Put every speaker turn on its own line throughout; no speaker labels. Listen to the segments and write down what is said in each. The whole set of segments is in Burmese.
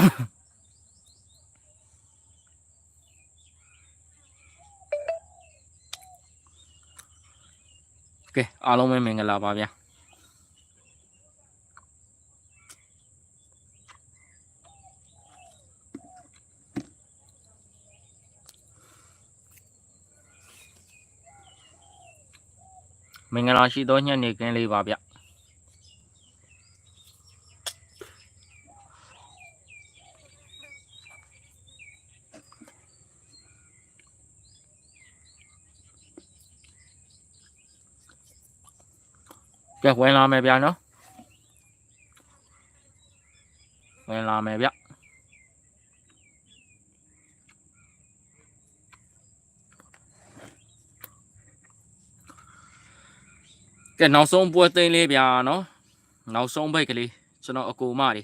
ကဲအားလုံးပဲမင်္ဂလာပါဗျာမင်္ဂလာရှိသောညနေခင်းလေးပါဗျ ကဲဝင်လာမယ်ဗျာနော်ဝင်လာမယ်ဗျကဲနောက်ဆုံးပွဲသိမ်းလေးဗျာနော်နောက်ဆုံးဘိတ်ကလေးကျွန်တော်အကူမတွေ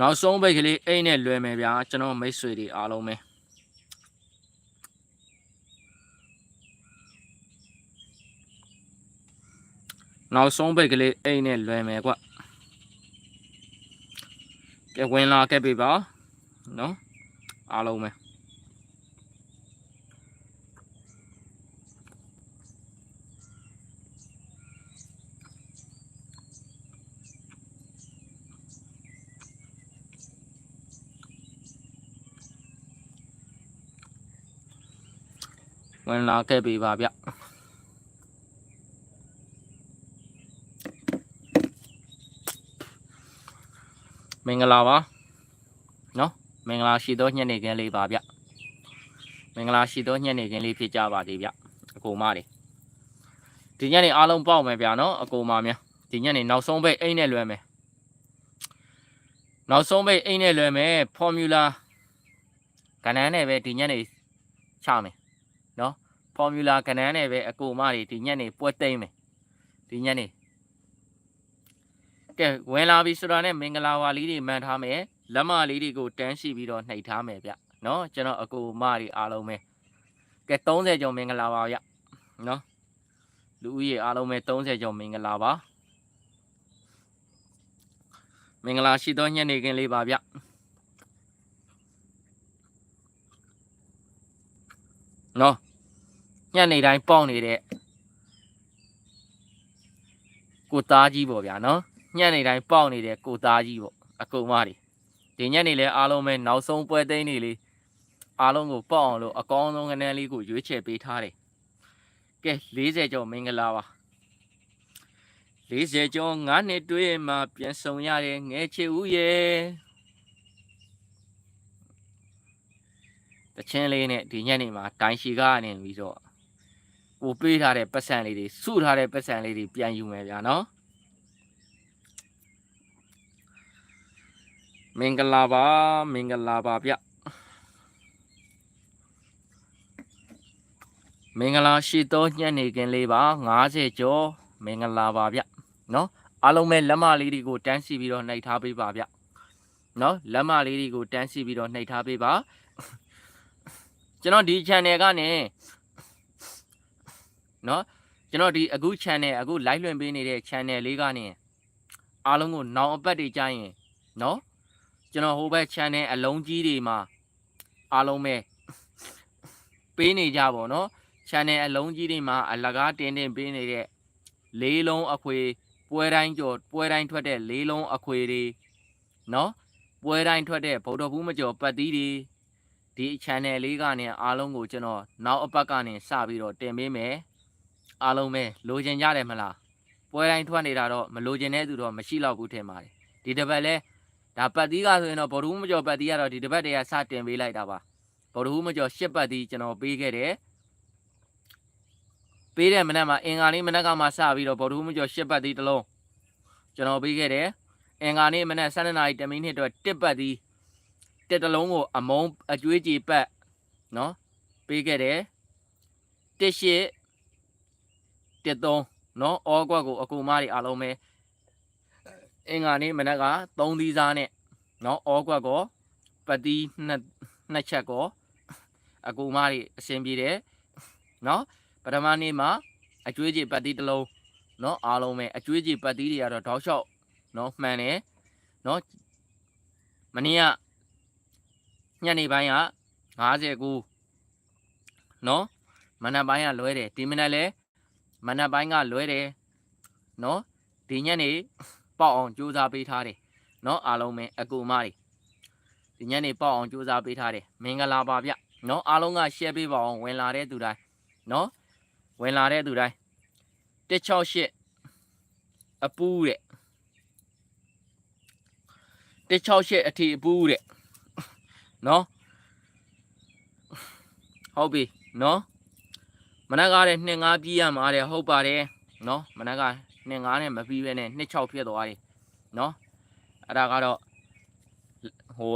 နောက်ဆုံးဘိတ်ကလေးအိတ်နဲ့လွယ်မယ်ဗျာကျွန်တော်မိတ်ဆွေတွေအားလုံးပဲ နောက်ဆုံးဘိတ်ကလေးအိမ်နဲ့လွယ်မယ်ကွကဲဝင်လာခဲ့ပြီပါနော်အားလုံးပဲဝင်လာခဲ့ပြီပါဗျ မင်္ဂလာပါနော်မင်္ဂလာရှိသောညနေခင်းလေးပါဗျမင်္ဂလာရှိသောညနေခင်းလေးဖြစ်ကြပါသေးဗျအကူမတွေဒီညနေအားလုံးပေါက်မယ်ဗျာနော်အကူမများဒီညနေနောက်ဆုံးပိတ်အိမ်နဲ့လွယ်မယ်နောက်ဆုံးပိတ်အိမ်နဲ့လွယ်မယ်ဖော်မြူလာကဏ္ဍနဲ့ပဲဒီညနေချမယ်နော်ဖော်မြူလာကဏ္ဍနဲ့ပဲအကူမတွေဒီညနေပွဲသိမ်းမယ်ဒီညနေ ကဲဝင်လာပြီဆိုတာနဲ့မင်္ဂလာပါလေးတွေမှန်ထားမယ်လက်မလေးတွေကိုတန်းရှိပြီးတော့နှိပ်ထားမယ်ဗျနော်ကျွန်တော်အကူမတွေအားလုံးပဲကဲ30ကျော်မင်္ဂလာပါဗျနော်လူဦးရေအားလုံးပဲ30ကျော်မင်္ဂလာပါမင်္ဂလာရှိသောညနေခင်းလေးပါဗျနော်ညနေတိုင်းပေါက်နေတဲ့ကိုသားကြီးပေါ့ဗျာနော် ညနေတိုင်းပေါက်နေတဲ့ကိုသားကြီးပေါ့အကုံမတွေဒီညနေလဲအားလုံးပဲနောက်ဆုံးပွဲသိမ်းနေလေးအားလုံးကိုပေါက်အောင်လို့အကောင်းဆုံးကနန်းလေးကိုရွေးချယ်ပေးထားတယ်ကဲ40ကျော်မင်္ဂလာပါ40ကျော်9နှစ်တွေ့မှပြန်ဆောင်ရတဲ့ငယ်ချစ်ဦးရဲ့တချင်းလေးနဲ့ဒီညနေမှာတိုင်ရှိကားနေပြီးတော့ကိုပေးထားတဲ့ပတ်စံလေးတွေစုထားတဲ့ပတ်စံလေးတွေပြန်ယူမယ်ဗျာနော် မင်္ဂလာပါမင်္ဂလာပါဗျမင်္ဂလာရှိသောညနေခင်းလေးပါ90ကျော်မင်္ဂလာပါဗျနော်အားလုံးပဲလက်မလေးတွေကိုတန်းစီပြီးတော့နှိပ်ထားပေးပါဗျနော်လက်မလေးတွေကိုတန်းစီပြီးတော့နှိပ်ထားပေးပါကျွန်တော်ဒီ channel ကနေနော်ကျွန်တော်ဒီအခု channel အခု live လွှင့်ပေးနေတဲ့ channel လေးကနေအားလုံးကိုနောင်အပတ်တွေကြာရင်နော် ကျွန်တော်ဟိုဘက် channel အလုံးကြီးတွေမှာအားလုံးပဲပေးနေကြပါတော့ channel အလုံးကြီးတွေမှာအလကားတင်တင်ပေးနေတဲ့လေးလုံးအခွေပွဲတိုင်းကြော်ပွဲတိုင်းထွက်တဲ့လေးလုံးအခွေတွေနော်ပွဲတိုင်းထွက်တဲ့ဗုဒ္ဓဘူးမကျော်ပတ်သီးတွေဒီ channel လေးကနေအားလုံးကိုကျွန်တော်နောက်အပတ်ကနေစပြီးတော့တင်ပေးမယ်အားလုံးပဲလိုချင်ကြတယ်မလားပွဲတိုင်းထွက်နေတာတော့မလိုချင်တဲ့သူတော့မရှိတော့ဘူးထင်ပါတယ်ဒီတစ်ပတ်လဲ ဒါပတ်သီးကဆိုရင်တော့ဗော်ဒူးမကျော်ပတ်သီးကတော့ဒီတစ်ပတ်တည်းကစတင်ပေးလိုက်တာပါဗော်ဒူးမကျော်ရှစ်ပတ်သီးကျွန်တော်ပေးခဲ့တယ်ပေးတဲ့မနက်မှာအင်္ဂါနေ့မနက်ကမှစပြီးတော့ဗော်ဒူးမကျော်ရှစ်ပတ်သီးတစ်လုံးကျွန်တော်ပေးခဲ့တယ်အင်္ဂါနေ့မနက်7နာရီ10မိနစ်တော့တစ်ပတ်သီးတစ်တစ်လုံးကိုအမုံအကျွေးကြည်ပတ်နော်ပေးခဲ့တယ်တစ်ရှစ်တစ်သုံးနော်အောကွက်ကိုအကူမတွေအားလုံးပဲ အင်္ဂါနေ့မနက်က3သီးစားနဲ့เนาะအောကွက်ကောပတိနှစ်နှစ်ချက်ကောအကူမတွေအဆင်ပြေတယ်เนาะပထမနေ့မှာအကျွေးကြီးပတိတစ်လုံးเนาะအားလုံးပဲအကျွေးကြီးပတိတွေကတော့တောက်လျှောက် နော်မှန်တယ်နော်မနေ့ကညနေပိုင်းက59နော်မနက်ပိုင်းကလွဲတယ်ဒီမနက်လဲမနက်ပိုင်းကလွဲတယ်နော်ဒီညနေ ပေါက်အောင်ကြိုးစားပေးထားတယ်နော်အားလုံးပဲအကူမတွေဒီညနေပေါက်အောင်ကြိုးစားပေးထားတယ်မင်္ဂလာပါဗျနော်အားလုံးက share ပေးပါအောင်ဝင်လာတဲ့သူတိုင်းနော်ဝင်လာတဲ့သူတိုင်း168အပူးတဲ့168အထီအပူးတဲ့နော်ဟုတ်ပြီနော်မနက်ကတဲ့2 5ပြီးရမှာတဲ့ဟုတ်ပါတယ်နော်မနက်က 2 5နဲ့မပြီးပဲနဲ့2 6ဖြစ်သွားတယ်နော်အဲ့ဒါကတော့ဟို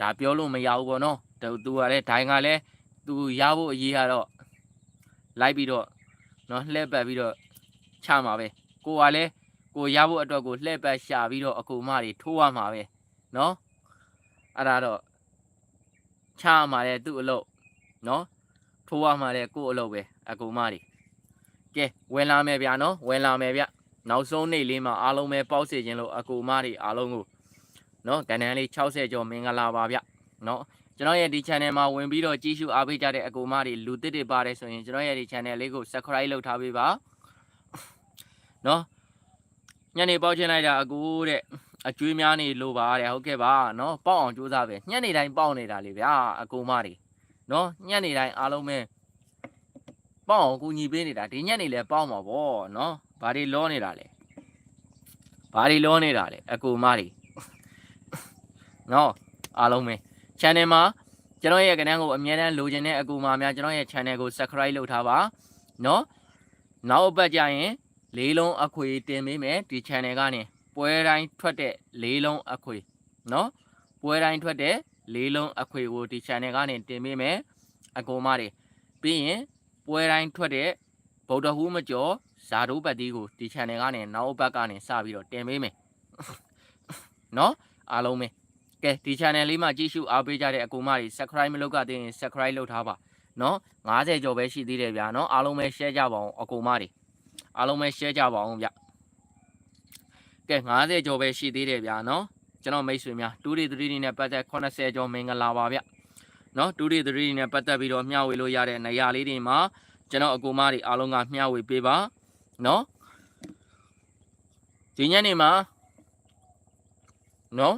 ဒါပြောလို့မရဘူးပေါ့နော်သူသူကလည်းဒိုင်ကလည်းသူရဖို့အရေးကတော့လိုက်ပြီးတော့နော်လှည့်ပတ်ပြီးတော့ချမှာပဲကိုကလည်းကိုရဖို့အတွက်ကိုလှည့်ပတ်ရှာပြီးတော့အကူမတွေထိုးရမှာပဲနော်အဲ့ဒါတော့ချမှာလေသူ့အလုပ်နော်ထိုးရမှာလေကို့အလုပ်ပဲအကူမတွေ ကဲဝင်လာမယ်ဗျာနော်ဝင်လာမယ်ဗျနောက်ဆုံးနေ့လေးမှာအားလုံးပဲပေါက်စေခြင်းလို့အကူမတွေအားလုံးကိုနော်ကဏ္ဍလေး60ကျော်မင်္ဂလာပါဗျနော်ကျွန်တော်ရဲ့ဒီ channel မှာဝင်ပြီးတော့ကြည့်ရှုအားပေးကြတဲ့အကူမတွေလူသစ်တွေပါတယ်ဆိုရင်ကျွန်တော်ရဲ့ဒီ channel လေးကို subscribe လုပ်ထားပေးပါနော်ညနေပေါက်ချင်လိုက်တာအကူတဲ့အကျွေးများနေလို့ပါတဲ့ဟုတ်ကဲ့ပါနော်ပေါက်အောင်ကြိုးစားပဲညနေတိုင်းပေါက်နေတာလေဗျာအကူမတွေနော်ညနေတိုင်းအားလုံးပဲ ပေါက်အောင်ကူညီပေးနေတာဒီညနေလဲပေါက်မှာဗောနော်ဘာတွေလောနေတာလဲဘာတွေလောနေတာလဲအကူမတွေနော်အားလုံးပဲ channel မှာကျွန်တော်ရဲ့ကဏ္ဍကိုအမြဲတမ်းလိုချင်တဲ့အကူမများကျွန်တော်ရဲ့ channel ကို subscribe လုပ်ထားပါနော်နောက်အပတ်ကျရင်လေးလုံးအခွေတင်ပေးမယ်ဒီ channel ကနေပွဲတိုင်းထွက်တဲ့လေးလုံးအခွေနော်ပွဲတိုင်းထွက်တဲ့လေးလုံးအခွေကိုဒီ channel ကနေတင်ပေးမယ်အကူမတွေပြီးရင် ပွဲတိုင်းထွက်တဲ့ဗုဒ္ဓဟူးမကျော်ဇာတို့ပတ်တီးကိုဒီ channel ကနေနောက်ဘက်ကနေစပြီးတော့တင်ပေးမယ်နော်အားလုံးပဲကဲဒီ channel လေးမှာကြည့်ရှုအားပေးကြတဲ့အကူမတွေ subscribe မလုပ်ကြသေးရင် subscribe လုပ်ထားပါနော်90ကျော်ပဲရှိသေးတယ်ဗျာနော်အားလုံးပဲ share ကြပါအောင်အကူမတွေအားလုံးပဲ share ကြပါအောင်ဗျကဲ90ကျော်ပဲရှိသေးတယ်ဗျာနော်ကျွန်တော်မိတ်ဆွေများ2 3 3နဲ့ပတ်သက်80ကျော်မင်္ဂလာပါဗျာ နော်တူရီသတိနဲ့ပတ်သက်ပြီးတော့မျှဝေလို့ရတဲ့နေရာလေးတွေမှာကျွန်တော်အကူမတွေအားလုံးကမျှဝေပေးပါနော်ဒီညနေမှာနော်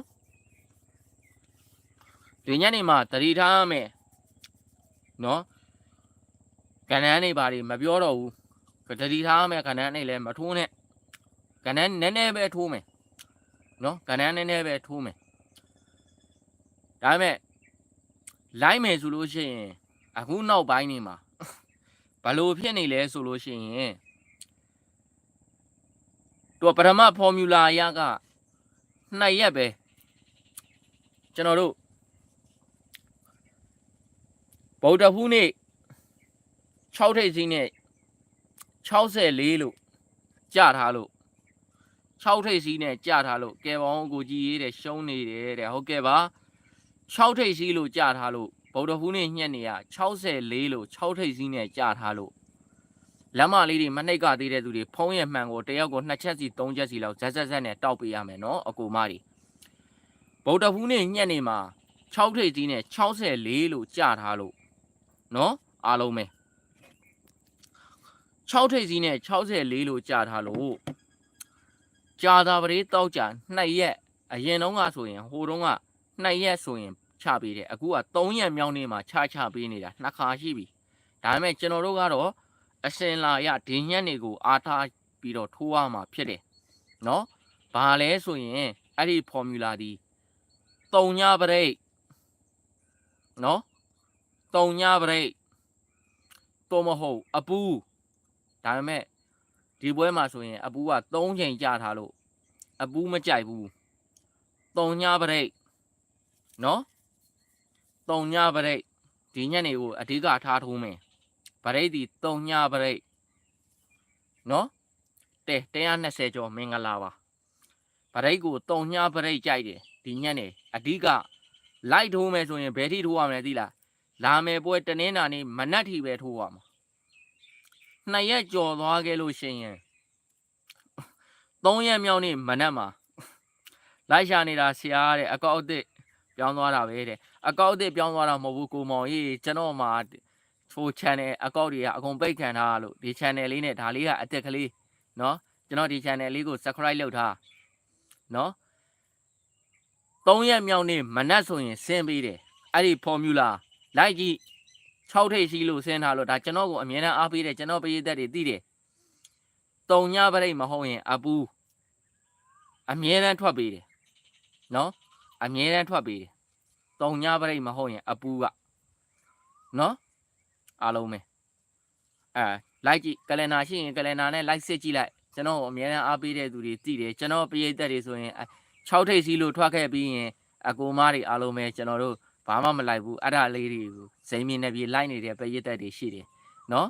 ဒီညနေမှာတတိထားမယ်နော်ကဏ္ဍနေပါတွေမပြောတော့ဘူးတတိထားမယ်ကဏ္ဍနေလည်းမထိုးနဲ့ကဏ္ဍနည်းနည်းပဲထိုးမယ်နော်ကဏ္ဍနည်းနည်းပဲထိုးမယ်ဒါပေမဲ့ လိုက်မယ်ဆိုလို့ရှိရင်အခုနောက်ပိုင်းနေမှာဘလို့ဖြစ်နေလဲဆိုလို့ရှိရင်သူကပထမဖော်မြူလာအရကနှစ်ရက်ပဲကျွန်တော်တို့ဗုဒ္ဓဟူးနေ့6ထိပ်စီးနဲ့64လို့ကြထားလို့6ထိပ်စီးနဲ့ကြထားလို့ကဲပေါင်းကိုကြီးရေးတဲ့ရှုံးနေတယ်တဲ့ဟုတ်ကဲ့ပါ 6ထိပ်စီးလို့ကြထားလို့ဗုဒ္ဓဟူးနေ့ညက်နေရ64လို့6ထိပ်စီးနဲ့ကြထားလို့လက်မလေးတွေမနှိပ်ကသေးတဲ့သူတွေဖုံးရမှန်ကိုတယောက်ကို2ချက်စီ3ချက်စီလောက်ဇက်ဇက်ဇက်နဲ့တောက်ပေးရမယ်နော်အကူမတွေဗုဒ္ဓဟူးနေ့ညက်နေမှာ6ထိပ်စီးနဲ့64လို့ကြထားလို့နော်အားလုံးပဲ6ထိပ်စီးနဲ့64လို့ကြာထားလို့ကြာတာပရိတောက်ကြာ2ရက်အရင်တုန်းကဆိုရင်ဟိုတုန်းက2ရက်ဆိုရင် ချပေးတယ်အခုက3ရက်မြောက်နေ့မှာချချပေးနေတာနှစ်ခါရှိပြီဒါပေမဲ့ကျွန်တော်တို့ကတော့အစင်လာရဒီညက်နေကိုအားထားပြီးတော့ထိုးရမှာဖြစ်တယ်နော်ဘာလဲဆိုရင်အဲ့ဒီ formula ဒီ3ညပရိတ်နော်တုံညပရိတ်တော့မဟုတ်အပူဒါပေမဲ့ဒီပွဲမှာဆိုရင် အပူက3ချိန်ကြာထားလို့အပူမကြိုက်ဘူးတုံညပရိတ်နော် တုံညပရိတ်ဒီညနေကိုအဓိကထားထိုးမယ်ပရိတ်ဒီတုံညပရိတ်နော်တဲ120ကျော်မင်္ဂလာပါပရိတ်ကိုတုံညပရိတ်ကြိုက်တယ်ဒီညနေအဓိကလိုက်ထိုးမယ်ဆိုရင်ဘယ်ထိထိုးရမလဲသိလားလာမယ်ပွဲတနင်္လာနေ့မနက်ထိပဲထိုးရမှာနှစ်ရက်ကြော်သွားခဲ့လို့ရှိရင်သုံးရက်မြောက်နေ့မနက်မှာလိုက်ရှာနေတာဆရာတဲ့အကောက်အစ်စ် ပြောင်းသွားတာပဲတဲ့အကောက်အစ်စ်ပြောင်းသွားတာမဟုတ်ဘူးကိုမောင်ကြီးကျွန်တော်မှာထို channel အကောက်တွေကအကုန်ပိတ်ခံထားရလို့ဒီ channel လေးနဲ့ဒါလေးကအသက်ကလေးเนาะကျွန်တော်ဒီ channel လေးကို subscribe လုပ်ထားเนาะ3ရက်မြောက်နေ့မနက်ဆိုရင်ဆင်းပေးတယ်အဲ့ဒီ formula လိုက်ကြည့်6ထိပ်ရှိလို့ဆင်းထားလို့ဒါကျွန်တော်ကိုအမြဲတမ်းအားပေးတယ်ကျွန်တော်ပရိသတ်တွေသိတယ်တုံညပရိတ်မဟုတ်ရင်အပူအမြဲတမ်းထွက်ပေးတယ်နော်အမြဲတမ်းထွက်ပေးတယ် တုံညပရိတ်မဟုတ်ရင်အပူကနော်အားလုံးပဲအဲလိုက်ကြည့်ကလန်နာရှိရင်ကလန်နာနဲ့လိုက်စစ်ကြည့်လိုက်ကျွန်တော်ကိုအမြဲတမ်းအားပေးတဲ့သူတွေသိတယ်ကျွန်တော်ပရိသတ်တွေဆိုရင်6ထိပ်စီလို့ထွက်ခဲ့ပြီးရင်အကူမတွေအားလုံးပဲကျွန်တော်တို့ဘာမှမလိုက်ဘူးအဲ့ဒါလေးတွေကိုဇိမ်းမြင့်နေပြီးလိုက်နေတဲ့ပရိသတ်တွေရှိတယ်နော်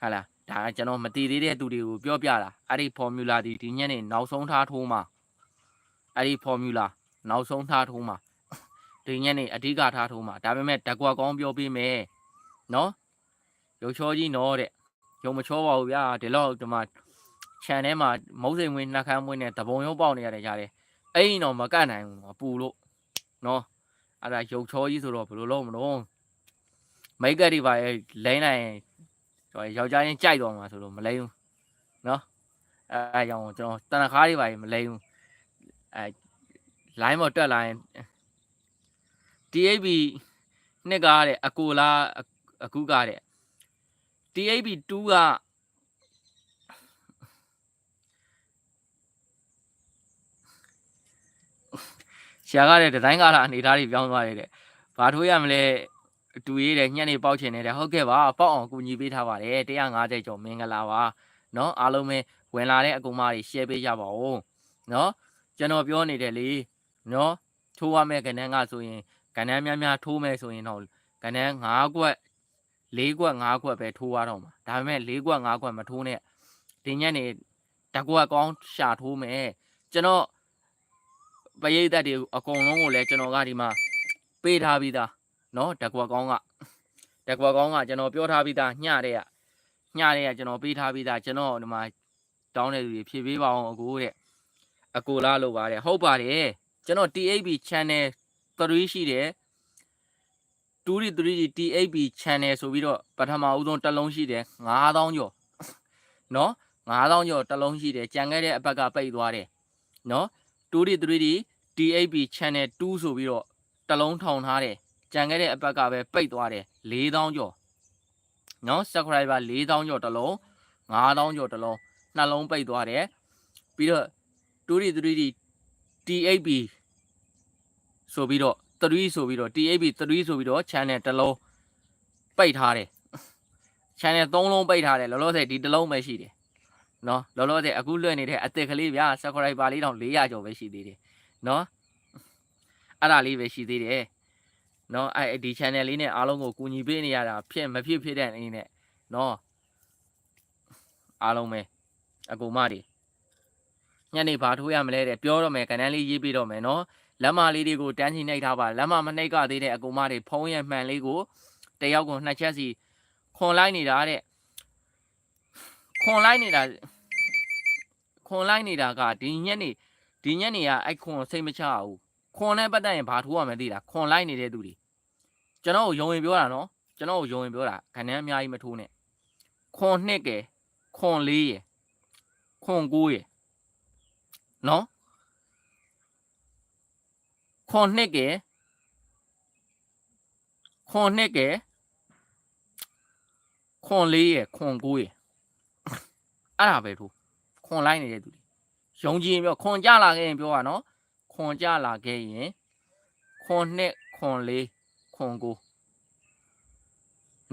ဟာလားဒါကကျွန်တော်မတည်သေးတဲ့သူတွေကိုပြောပြတာအဲ့ဒီ formula ဒီဒီညနေနောက်ဆုံးထားထိုးမှာအဲ့ဒီ formula နောက်ဆုံးထားထိုးမှာ ဒီညနေအဓိကထားထိုးမှာဒါပေမဲ့တကွာကောင်းပြောပေးမယ်နော်ရုပ်ချောကြီးနော်တဲ့ရုံမချောပါဘူးဗျာဒီလောက်ဒီမှာခြံထဲမှာမုတ်စိမ်ဝင်နှက်ခမ်းမွေးနဲ့တပုံရုပ်ပေါက်နေရတယ်ကြားတယ်အဲ့ဒီတော့မကတ်နိုင်ဘူးပူလို့နော်အဲ့ဒါရုပ်ချောကြီးဆိုတော့ဘယ်လိုလုပ်မလို့မိတ်ကတ်တွေပါလဲလိမ့်နိုင်ကျွန်တော်ယောက်ျားချင်းကြိုက်တော့မှာဆိုလို့မလိမ့်ဘူးနော်အဲအကြောင်းကျွန်တော်တန်ခါးတွေပါလဲမလိမ့်ဘူးအဲ line မတက်လာရင် TAB နှစ်ကားတဲ့အကိုလားအခုကားတဲ့ TAB 2ကရှာကားတဲ့ဒီဇိုင်းကားလာအနေသားတွေပြောင်းသွားတယ်တဲ့ဘာထိုးရမလဲတူရေးတယ်ညက်နေပေါက်ချင်တယ်တဲ့ဟုတ်ကဲ့ပါပေါက်အောင်ကူညီပေးထားပါတယ်150ကျော်မင်္ဂလာပါเนาะအားလုံးပဲဝင်လာတဲ့အကူမတွေ share ပေးကြပါဦးเนาะကျွန်တော်ပြောနေတယ်လေเนาะထိုးရမယ့်ကဏ္ဍကဆိုရင် ကဏ္ဍများများထိုးမယ်ဆိုရင်တော့ကဏ္ဍ5ကွက်၄ကွက်5ကွက်ပဲထိုးရတော့မှာဒါပေမဲ့၄ကွက်5ကွက်မထိုးနဲ့ဒီညက်နေတကွက်ကောင်းရှာထိုးမယ်ကျွန်တော်ပရိသတ်တွေအကုန်လုံးကိုလည်းကျွန်တော်ကဒီမှာပေးထားပြီးသားเนาะတကွက်ကောင်းကတကွက်ကောင်းကကျွန်တော်ပြောထားပြီးသားညတဲ့ကညတဲ့ကကျွန်တော်ပေးထားပြီးသားကျွန်တော်ဒီမှာတောင်းတဲ့လူတွေဖြည့်ပေးပါအောင်အကိုတဲ့အကိုလားလို့ပါတယ်ဟုတ်ပါတယ်ကျွန်တော် TAB channel 3ရှိတယ် 2D3D TAB channel ဆိုပြီးတော့ပထမဦးဆုံးတစ်လုံးရှိတယ်9000ကျော်เนาะ9000ကျော်တစ်လုံးရှိတယ်ကြံခဲ့တဲ့အပတ်ကပိတ်သွားတယ်เนาะ 2D 3D TAB channel 2ဆိုပြီးတော့တစ်လုံးထောင်ထားတယ်ကြံခဲ့တဲ့အပတ်ကပဲပိတ်သွားတယ်4000ကျော်နော် subscriber 4000ကျော်တစ်လုံး9000ကျော်တစ်လုံးနှလုံးပိတ်သွားတယ်ပြီးတော့ 2D 3D TAB ဆိုပြီးတော့3ဆိုပြီးတော့ TAB 3ဆိုပြီးတော့ channel တစ်လုံးပိတ်ထားတယ် channel 3လုံးပိတ်ထားတယ်လောလောဆယ်ဒီတစ်လုံးပဲရှိတယ်နော်လောလောဆယ်အခုလွှင့်နေတဲ့အသစ်ကလေးဗျာ subscriber လေးတောင်400ကျော်ပဲရှိသေးတယ်နော်အဲ့ဒါလေးပဲရှိသေးတယ်နော်အဲ့ဒီ channel လေးနဲ့အားလုံးကိုကူညီပေးနေရတာဖြစ်မဖြစ်ဖြစ်တဲ့အနေနဲ့နော်အားလုံးပဲအကူမတွေညနေဘာထိုးရမလဲတဲ့ပြောတော့မယ်ကဏ္ဍလေးရေးပြတော့မယ်နော် လက်မလေးတွေကိုတန်းချီနှိပ်ထားပါလက်မမနှိပ်ကသေးတဲ့အကူမတွေဖုံးရဲ့မှန်လေးကိုတယောက်ကိုနှစ်ချက်စီခွန်လိုက်နေတာတဲ့ခွန်လိုက်နေတာခွန်လိုက်နေတာကဒီညက်နေဒီညက်နေကအဲ့ခွန်စိတ်မချဘူးခွန်နဲ့ပတ်သက်ရင်ဘာထိုးရမလဲသိလားခွန်လိုက်နေတဲ့သူတွေကျွန်တော်ကိုယုံရင်ပြောတာနော်ကျွန်တော်ကိုယုံရင်ပြောတာခဏန်းအများကြီးမထိုးနဲ့ခွန်နှစ်ကယ်ခွန်လေးရယ်ခွန်ကိုးရယ်နော် ခွန်နှစ်ကယ်ခွန်နှစ်ကယ်ခွန်လေးရယ်ခွန်ကိုးရယ်အဲ့ဒါပဲထိုးခွန်လိုက်နေတဲ့သူတွေယုံကြည်ရင်ပြောခွန်ကြလာခဲ့ရင်ပြောတာနော်ခွန်ကြလာခဲ့ရင်ခွန်နှစ်ခွန်လေးခွန်ကို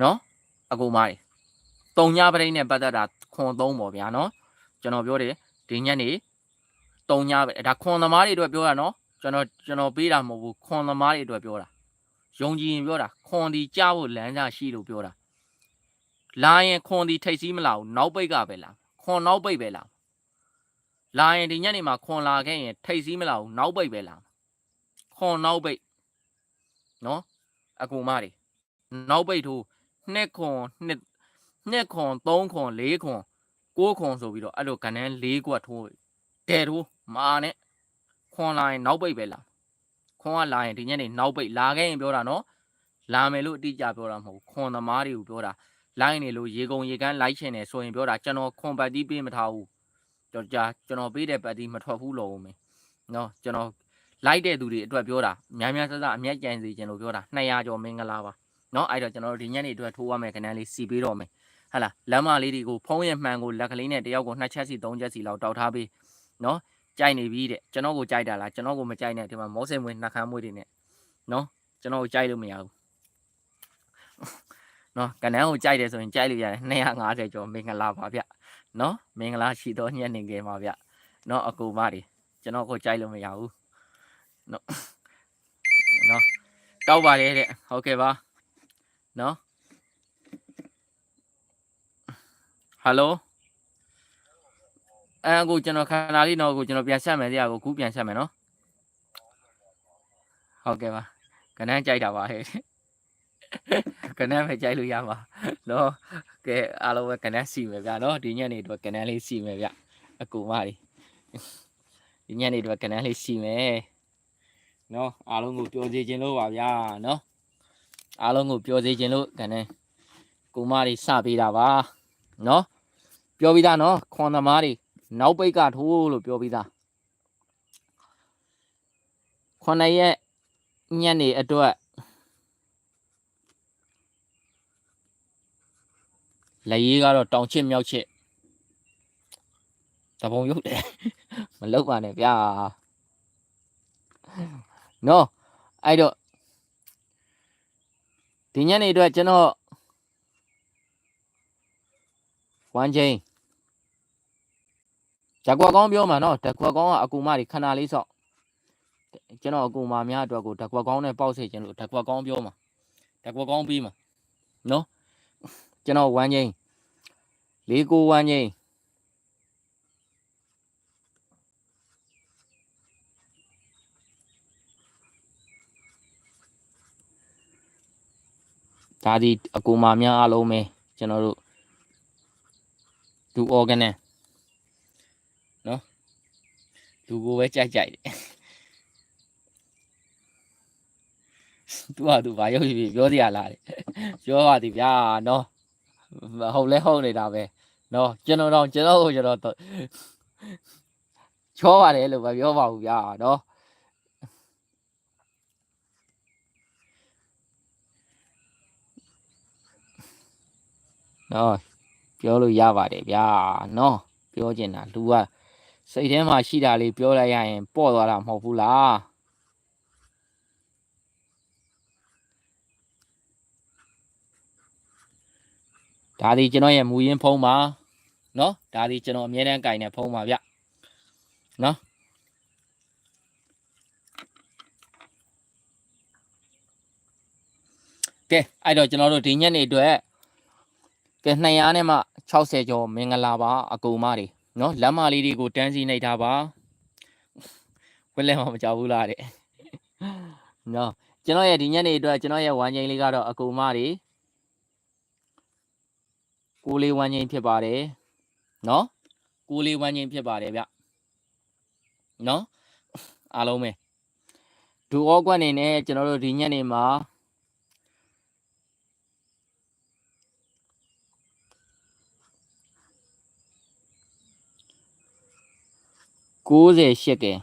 နော်အကူမားတွေတုံညပရိတ်နဲ့ပတ်သက်တာခွန်သုံးပေါ့ဗျာနော်ကျွန်တော်ပြောတယ်ဒီညက်နေတုံညပဲဒါခွန်သမားတွေအတွက်ပြောတာနော် ကျွန်တော်ကျွန်တော်ပေးတာမဟုတ်ဘူးခွန်သမားတွေအတွက်ပြောတာယုံကြည်ရင်ပြောတာခွန်ဒီကြားဖို့လမ်းကြရှိလို့ပြောတာလာရင်ခွန်ဒီထိတ်စီးမလာဘူးနောက်ပိတ်ကပဲလာခွန်နောက်ပိတ်ပဲလာလာရင်ဒီညနေမှာခွန်လာခဲ့ရင်ထိတ်စီးမလာဘူးနောက်ပိတ်ပဲလာခွန်နောက်ပိတ်နော်အကူမတွေနောက်ပိတ်ထိုးနှစ်ခွန်နှစ်နှစ်ခွန်သုံးခွန်လေးခွန်ကိုးခွန်ဆိုပြီးတော့အဲ့လိုကဏ္ဍ၄ကွက်ထိုးတဲထိုးမာနဲ့ ခွန်လာရင်နောက်ပိတ်ပဲလာခွန်ကလာရင်ဒီညနေနောက်ပိတ်လာခဲ့ရင်ပြောတာနော်လာမယ်လို့အတိအကျပြောတာမဟုတ်ဘူးခွန်သမားတွေကိုပြောတာလိုက်နေလို့ရေကုန်ရေကန်းလိုက်ချင်တယ်ဆိုရင်ပြောတာကျွန်တော်ခွန်ပတ်တီးပေးမထားဘူးကျွန်တော်ကြာကျွန်တော်ပေးတဲ့ပတ်တီးမထွက်ဘူးလို့ဦးမယ်နော်ကျွန်တော်လိုက်တဲ့သူတွေအတွက်ပြောတာများများဆဆအမျက်ကြံစီခြင်းလို့ပြောတာ200ကျော်မင်္ဂလာပါနော်အဲ့တော့ကျွန်တော်တို့ဒီညနေအတွက်ထိုးရမယ်ခဏလေးစီပေးတော့မယ်ဟဟလာလမ်းမလေးတွေကိုဖုံးရမှန်ကိုလက်ကလေးနဲ့တယောက်ကို2ချက်စီ3ချက်စီလောက်တောက်ထားပေးနော် ကြိုက်နေပြီတဲ့ကျွန်တော်ကိုကြိုက်တာလားကျွန်တော်ကိုမကြိုက်နဲ့ဒီမှာမောစိမ်မွေးနှက်ခမ်းမွေးတွေနဲ့နော်ကျွန်တော်ကိုကြိုက်လို့မရဘူးနော်ကနန်းကိုကြိုက်တယ်ဆိုရင်ကြိုက်လို့ရတယ်250ကျော်မင်္ဂလာပါဗျနော်မင်္ဂလာရှိတော်ညနေခင်းပါဗျနော်အကူမတွေကျွန်တော်ကိုကြိုက်လို့မရဘူးနော်နော်တောက်ပါတယ်တဲ့ဟုတ်ကဲ့ပါနော်ဟယ်လို အဲအခုကျွန်တော်ခဏလေးတော့အခုကျွန်တော်ပြန်ဆက်မယ်တရားကိုခုပြန်ဆက်မယ်နော်ဟုတ်ကဲ့ပါကနန်းကြိုက်တာပါဟဲ့ကနန်းပဲကြိုက်လို့ရပါနော်ကဲအားလုံးပဲကနန်းစီမယ်ဗျာနော်ဒီညနေတော့ကနန်းလေးစီမယ်ဗျအကူမတွေဒီညနေတော့ကနန်းလေးစီမယ်နော်အားလုံးကိုပြောစီခြင်းလို့ပါဗျာနော်အားလုံးကိုပြောစီခြင်းလို့ကနန်းကူမတွေစပေးတာပါနော်ပြောပြီးသားနော်ခွန်သမားတွေ နောက်ပိတ်ကထိုးလို့ပြောပြီးသားခုနှစ်ရက်ညနေအတွက်လက်ရေးကတော့တောင်ချစ်မြောက်ချစ်တပုံရုပ်တယ်မလောက်ပါနဲ့ဗျာနော်အဲ့တော့ဒီညနေအတွက်ကျွန်တော်ဝမ်းချင်း ဓကွာကောင်းပြောမှာနော်ဓကွာကောင်းကအကူမတွေခဏလေးဆော့ကျွန်တော်အကူမများအတွက်ကိုဓကွာကောင်းနဲ့ပေါက်စေခြင်းလို့ဓကွာကောင်းပြောမှာဓကွာကောင်းပြီးမှာနော်ကျွန်တော်ဝမ်းချင်းလေးကိုဝမ်းချင်းဒါဒီအကူမများအားလုံးပဲကျွန်တော်တို့ဒူ organ လူကိုပဲကြိုက်ကြိုက်တယ်သူကသူဘာရုပ်ရည်ပြောစရာလားတဲ့ပြောပါသည်ဗျာနော်ဟုတ်လဲဟုတ်နေတာပဲနော်ကျွန်တော်တော့ကျွန်တော်ကိုကျွန်တော်ချောပါတယ်လို့မပြောပါဘူးဗျာနော်နော်ပြောလို့ရပါတယ်ဗျာနော်ပြောချင်တာလူက စိတ်ထဲမှာရှိတာလေးပြောလိုက်ရရင် ပေါ့သွားတာမဟုတ်ဘူးလားဒါဒီကျွန်တော်ရဲ့မူရင်းဖုံးပါနော်ဒါဒီကျွန်တော်အမြဲတမ်းကင်တဲ့ဖုံးပါဗျနော်ကဲအဲ့တော့ကျွန်တော်တို့ဒီညနေအတွက်ကဲ200နဲ့မှ60ကျော်မင်္ဂလာပါအကူမတွေ နော်လမ်းမလေးတွေကိုတန်းစီနေထားပါဝက်လဲမှမကြောက်ဘူးလားတဲ့နော်ကျွန်တော်ရဲ့ဒီညနေအတွက်ကျွန်တော်ရဲ့ဝမ်းချိန်လေးကတော့အကူမတွေကိုလေးဝမ်းချိန်ဖြစ်ပါတယ်နော်ကိုလေးဝမ်းချိန်ဖြစ်ပါတယ်ဗျနော်အားလုံးပဲဒူဩကွက်နေနဲ့ကျွန်တော်တို့ဒီညနေမှာ 98ကဲ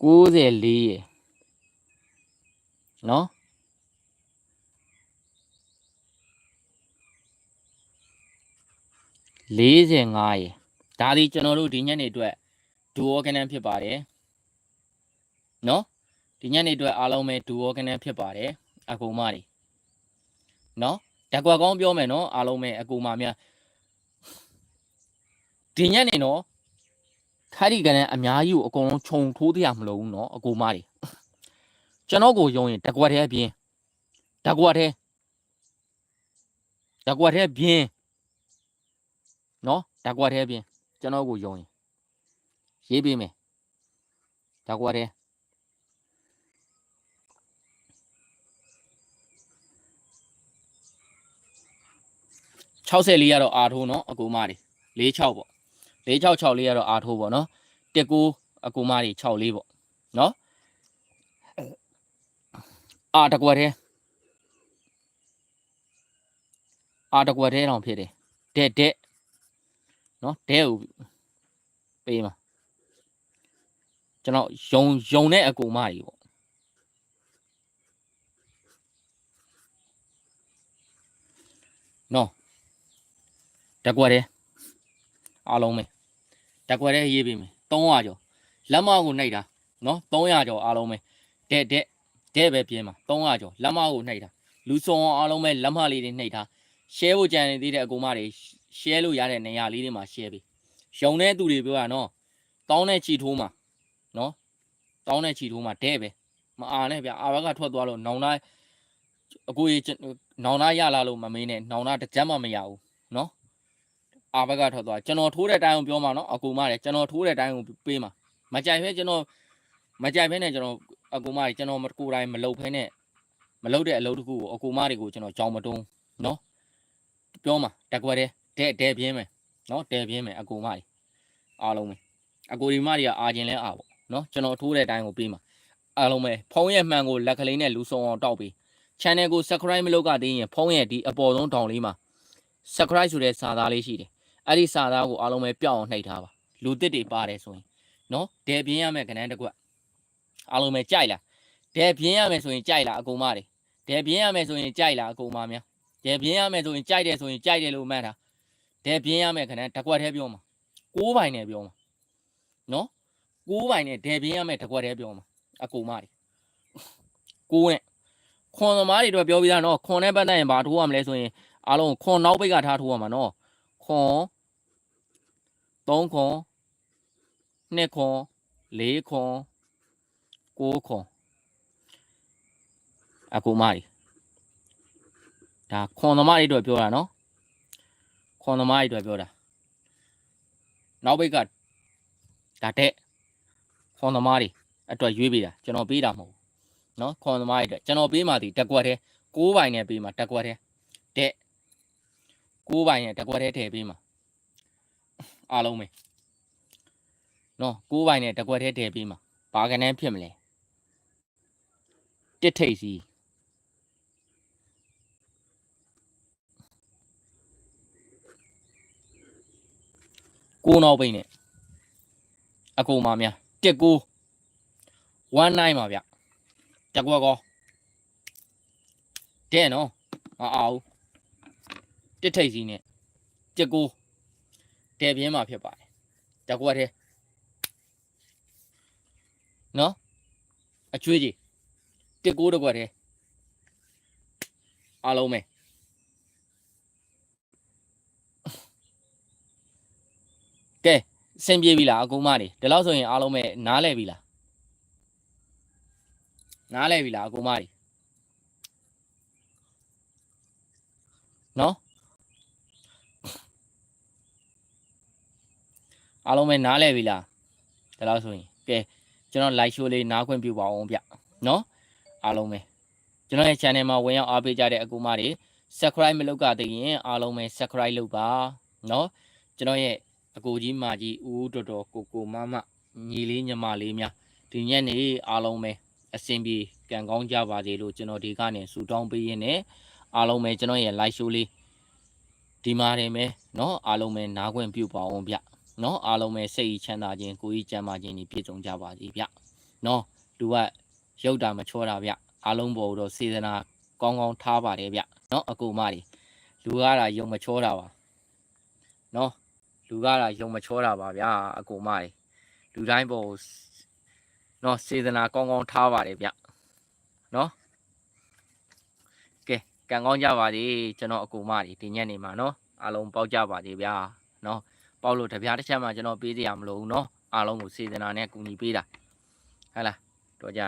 94ရနော်45ရဒါဒီကျွန်တော်တို့ဒီညနေအတွက်ဒူအောကနန်ဖြစ်ပါတယ်နော်ဒီညနေအတွက်အားလုံးပဲဒူအောကနန်ဖြစ်ပါတယ်အကူမတွေနော်ဓာတ်ကွက်ကောင်းပြောမယ်နော်အားလုံးပဲအကူမများ ဒီညနေနော်ခါရီကန်နဲ့အများကြီးကိုအကုန်လုံးခြုံထိုးတရားမလို့ဘူးနော်အကူမတွေကျွန်တော်ကိုယုံရင်တကွက်သေးပြင်းတကွက်သေးတကွက်သေးပြင်းနော်တကွက်သေးပြင်းကျွန်တော်ကိုယုံရင်ရေးပေးမယ်တကွက်သေး60လေးကတော့အာထိုးနော်အကူမတွေ46ပေါ့ 466လေးကတော့အာထိုးပေါ့နော်19အကူမတွေ6လေးပေါ့နော်အာတကွက်သေးအာတကွက်သေးတောင်ဖြစ်တယ်တဲ့တဲ့နော်တဲ့ကိုပေးမှာကျွန်တော်ယုံယုံတဲ့အကူမတွေပေါ့နော်တကွက်သေးအားလုံးပဲ တကွက်သေးရေးပေးမယ်300ကျော်လက်မကိုနှိပ်တာနော်300ကျော်အားလုံးပဲတဲ့တဲ့တဲ့ပဲပြင်းမှာ300ကျော်လက်မကိုနှိပ်တာလူစုံအောင်အားလုံးပဲလက်မလေးတွေနှိပ်တာ share ဖို့ကြံနေသေးတဲ့အကူမတွေ share လို့ရတဲ့နေရာလေးတွေမှာ share ပေးရုံတဲ့သူတွေပြောတာနော်တောင်းတဲ့ချီထိုးမှာနော်တောင်းတဲ့ချီထိုးမှာတဲ့ပဲမအားနဲ့ဗျအာဘကထွက်သွားလို့နောင်သားအကိုကြီးနောင်သားရလာလို့မမင်းနဲ့နောင်သားတစ်ကြက်မှမရဘူးနော် အာဘကထွက်သွားကျွန်တော်ထိုးတဲ့တိုင်းကိုပြောမှာနော်အကူမတွေကျွန်တော်ထိုးတဲ့တိုင်းကိုပေးမှာမကြိုက်ဖဲကျွန်တော်မကြိုက်ဖဲနဲ့ကျွန်တော်အကူမတွေကျွန်တော်ကိုယ်တိုင်မလုပ်ဖဲနဲ့မလုပ်တဲ့အလုပ်တစ်ခုကိုအကူမတွေကိုကျွန်တော်ကြောင်မတုံးနော်ပြောမှာတက်ကွက်တဲ့တဲ့ပြင်းမယ်နော်တဲပြင်းမယ်အကူမကြီးအားလုံးပဲအကူဒီမကြီးကအာကျင်လဲအာပေါ့နော်ကျွန်တော်ထိုးတဲ့အတိုင်းကိုပေးမှာအားလုံးပဲဖုံးရဲ့မှန်ကိုလက်ကလေးနဲ့လူစုံအောင်တောက်ပေး channel ကို subscribe မလုပ်ကသေးရင်ဖုံးရဲ့ဒီအပေါ်ဆုံးတောင်လေးမှာ subscribe ဆိုတဲ့စာသားလေးရှိတယ် အဲ့ဒီစာသားကိုအားလုံးပဲပြောင်းအောင်နှိပ်ထားပါလူတစ်တွေပါတယ်ဆိုရင်နော်တဲပြင်းရမယ်ခဏတစ်ကွက်အားလုံးပဲကြိုက်လားတဲပြင်းရမယ်ဆိုရင်ကြိုက်လားအကူမတွေတဲပြင်းရမယ်ဆိုရင်ကြိုက်လားအကူမများဒဲပြင်းရမယ်ဆိုရင်ကြိုက်တယ်ဆိုရင်ကြိုက်တယ်လို့မှတ်တာဒဲပြင်းရမယ်ခဏတကွက်တည်းပြောမှာကိုးပိုင်နဲ့ပြောမှာနော်ကိုးပိုင်နဲ့ဒဲပြင်းရမယ်တကွက်တည်းပြောမှာအကူမတွေကိုးနဲ့ခွန်သမားတွေတော့ပြောပြီးသားနော်ခွန်နဲ့ပတ်သက်ရင်ဘာထိုးရမလဲဆိုရင်အားလုံးခွန်နောက်ပိတ်ကထားထိုးရမှာနော်ခွန် 3ခွန်2ခွန်4ခွန်9ခွန်အကူမတွေဒါခွန်သမားတွေအတွက်ပြောတာနော်ခွန်သမားတွေအတွက်ပြောတာနောက်ဘိတ်ကဒါတဲ့ခွန်သမားတွေအတွက်ရွေးပေးတာကျွန်တော်ပေးတာမဟုတ်ဘူးနော်ခွန်သမားတွေအတွက်ကျွန်တော်ပေးမှဒီတက်ကွက်တဲ့6ပိုင်နဲ့ပေးမှတက်ကွက်တဲ့တဲ့6ပိုင်နဲ့တက်ကွက်တဲ့ထည့်ပေးမှ အားလုံးပဲနော်6ပိုင်နဲ့တက်ကွက်တဲ့ထည့်ပေးမှဘာကနေဖြစ်မလဲတစ်ထိတ်စီကိုနောက်ပိတ်နဲ့အကူမများတက်ကို19ပါဗျတက်ကွက်ကောတဲ့နော်မအောင်တစ်ထိတ်စီနဲ့တက်ကို တဲပြင်းမှာဖြစ်ပါတယ်တက်ကွက်တဲ့နော်အချွေးကြီးတက်ကိုတကွက်တဲ့အားလုံးပဲကဲအဆင်ပြေပြီလားအကူမတွေဒီလောက်ဆိုရင်အားလုံးပဲနားလဲပြီလားနားလဲပြီလားအကူမတွေနော် အားလုံးပဲနားလဲပြီလားဒီလောက်ဆိုရင်ကဲကျွန်တော် live show လေးနားခွင့်ပြုပါအောင်ဗျနော်အားလုံးပဲကျွန်တော်ရဲ့ channel မှာဝင်ရောက်အားပေးကြတဲ့အကူမတွေ subscribe မလုပ်ကြသေးရင်အားလုံးပဲ subscribe လုပ်ပါနော်ကျွန်တော်ရဲ့အကိုကြီးမာကြီးဦးဦးတော်တော်ကိုကိုမမညီလေးညီမလေးများဒီညနေအားလုံးပဲအဆင်ပြေကံကောင်းကြပါစေလို့ကျွန်တော်ဒီကနေဆုတောင်းပေးရင်းနဲ့အားလုံးပဲကျွန်တော်ရဲ့ live show လေးဒီမှာတင်ပဲเนาะအားလုံးပဲနားခွင့်ပြုပါအောင်ဗျ เนาะအားလုံးပဲစိတ်ချမ်းသာခြင်းကိုယ်ကြီးကျန်းမာခြင်းတွေပြည့်စုံကြပါစေဗျเนาะလူကရုပ်တာမချောတာဗျအားလုံးပေါ်တော့စေတနာကောင်းကောင်းထားပါတယ်ဗျเนาะအကူမတွေလူကတာယုံမချောတာပါเนาะလူကတော့ယုံမချောတာပါဗျာအကူမတွေလူတိုင်းပေါ်နော်စေတနာကောင်းကောင်းထားပါတယ်ဗျနော်ကဲကံကောင်းကြပါစေကျွန်တော်အကူမတွေဒီညနေမှာနော်အားလုံးပေါက်ကြပါစေဗျာနော် ပေါက်လို့တပြားတစ်ချက်မှကျွန်တော်ပေးစရာမလိုဘူးနော်အားလုံးကိုစေတနာနဲ့ကူညီပေးတာဟဟလားတော့ကြ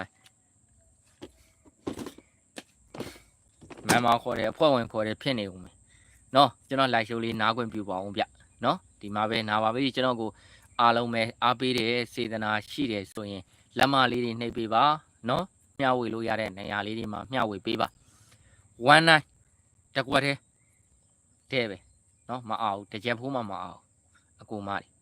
မမခေါ်တယ်အဖွဲ့ဝင်ခေါ်တယ်ဖြစ်နေဦးမယ်နော်ကျွန်တော် live show လေးနားခွင့်ပြုပါအောင်ဗျနော်ဒီမှာပဲနာပါပြီကျွန်တော်ကိုအားလုံးပဲအားပေးတဲ့စေတနာရှိတယ်ဆိုရင်လက်မလေးတွေနှိပ်ပေးပါနော်မျှဝေလို့ရတဲ့နေရာလေးတွေမှာမျှဝေပေးပါ1 9တကွက်သေးတဲ့ပဲနော်မအောင်တကြက်ဖိုးမှမအောင် အကူမတွေ